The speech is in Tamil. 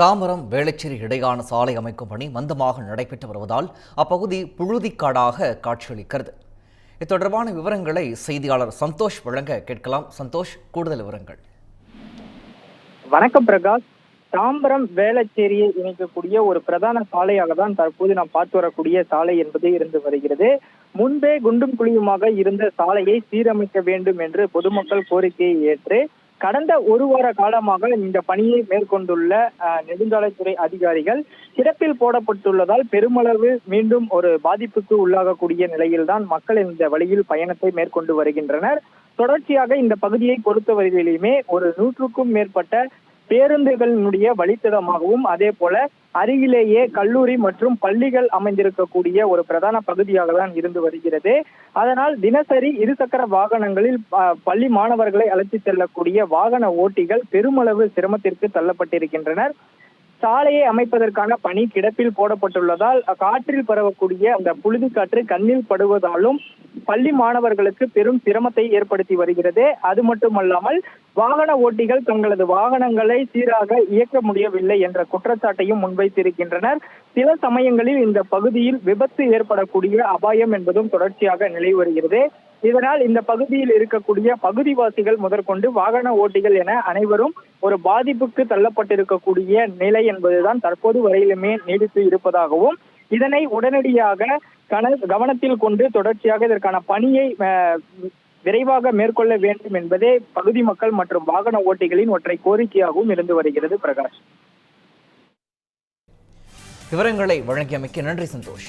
தாம்பரம் வேளச்சேரி இடையான சாலை அமைக்கும் பணி மந்தமாக நடைபெற்று வருவதால் அப்பகுதி புழுதிக்காடாக காட்சியளிக்கிறது. இது தொடர்பான விவரங்களை செய்தியாளர் சந்தோஷ் வழங்க கேட்கலாம். சந்தோஷ் கூடுதல் விவரங்கள். வணக்கம் பிரகாஷ். தாம்பரம் வேளச்சேரியை இணைக்கக்கூடிய ஒரு பிரதான சாலையாக தான் தற்போது நாம் பார்த்து வரக்கூடிய சாலை என்பது இருந்து வருகிறது. முன்பே குண்டும் குழியுமாக இருந்த சாலையை சீரமைக்க வேண்டும் என்று பொதுமக்கள் கோரிக்கையை ஏற்று கடந்த ஒரு வார காலமாக இந்த பணியை மேற்கொண்டுள்ள அஹ், நெடுஞ்சாலைத்துறை அதிகாரிகள் சிறப்பில் போடப்பட்டுள்ளதால் பெருமளவு மீண்டும் ஒரு பாதிப்புக்கு உள்ளாகக்கூடிய நிலையில்தான் மக்கள் இந்த வழியில் பயணத்தை மேற்கொண்டு வருகின்றனர். தொடர்ச்சியாக இந்த பகுதியை பொறுத்தவரையிலுமே ஒரு நூற்றுக்கும் மேற்பட்ட பேருந்துகளினுடைய வழித்தடமாகவும் அதே போல அருகிலேயே கல்லூரி மற்றும் பள்ளிகள் அமைந்திருக்கக்கூடிய ஒரு பிரதான பகுதியாக தான் இருந்து வருகிறது. அதனால் தினசரி இருசக்கர வாகனங்களில் பள்ளி மாணவர்களை அழைத்து செல்லக்கூடிய வாகன ஓட்டிகள் பெருமளவு சிரமத்திற்கு தள்ளப்பட்டிருக்கின்றனர். சாலையை அமைப்பதற்கான பணி கிடப்பில் போடப்பட்டுள்ளதால் காற்றில் பரவக்கூடிய அந்த புழுதி காற்று கண்ணில் படுவதாலும் பள்ளி மாணவர்களுக்கு பெரும் சிரமத்தை ஏற்படுத்தி வருகிறது. அது மட்டுமல்லாமல் வாகன ஓட்டிகள் தங்களது வாகனங்களை சீராக இயக்க முடியவில்லை என்ற குற்றச்சாட்டையும் முன்வைத்திருக்கின்றனர். சில சமயங்களில் இந்த பகுதியில் விபத்து ஏற்படக்கூடிய அபாயம் என்பதும் தொடர்ச்சியாக நிலை வருகிறது. இதனால் இந்த பகுதியில் இருக்கக்கூடிய பகுதிவாசிகள் முதற்கொண்டு வாகன ஓட்டிகள் என அனைவரும் ஒரு பாதிப்புக்கு தள்ளப்பட்டிருக்கக்கூடிய நிலை என்பதுதான் தற்போது வரையிலுமே நீடித்து இருப்பதாகவும் இதனை உடனடியாக கவனத்தில் கொண்டு தொடர்ச்சியாக இதற்கான பணியை அஹ், விரைவாக மேற்கொள்ள வேண்டும் என்பதே பகுதி மக்கள் மற்றும் வாகன ஓட்டிகளின் ஒற்றை கோரிக்கையாகவும் இருந்து வருகிறது பிரகாஷ். விவரங்களை வழங்கியமைக்கு நன்றி சந்தோஷ்.